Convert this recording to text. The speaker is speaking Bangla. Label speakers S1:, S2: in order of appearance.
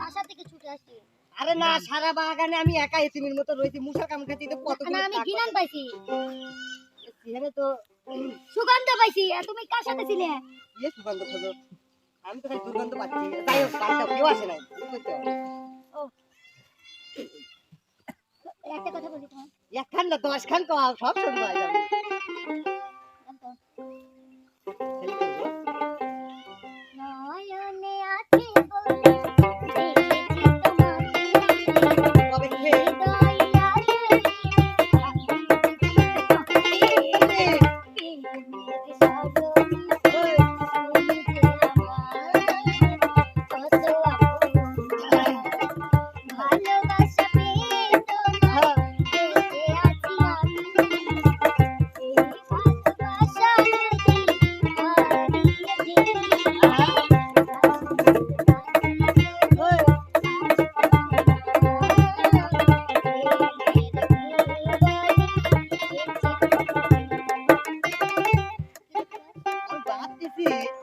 S1: বাসা থেকে ছুটে আসছি।
S2: আরে না সারা বাগানে আমি একা এতিমের মতো রয়েছি। মুসা কাম খাচ্ছি তো কত
S1: না আমি ঘৃণান পাইছি।
S2: এখানে তো
S1: সুগন্ধ পাইছি। তুমি কার সাথে ছিলে?
S2: ইয়ে সুগন্ধ খোঁজো। আমি তো খালি দুর্গন্ধ পাচ্ছি। তাই হোক কালটা কেউ আসে নাই।
S1: ও। একটা কথা বলি তোমার
S2: একখান না দশ খান কম সব? খালি করব।
S1: নয়নে আছে
S2: thank you.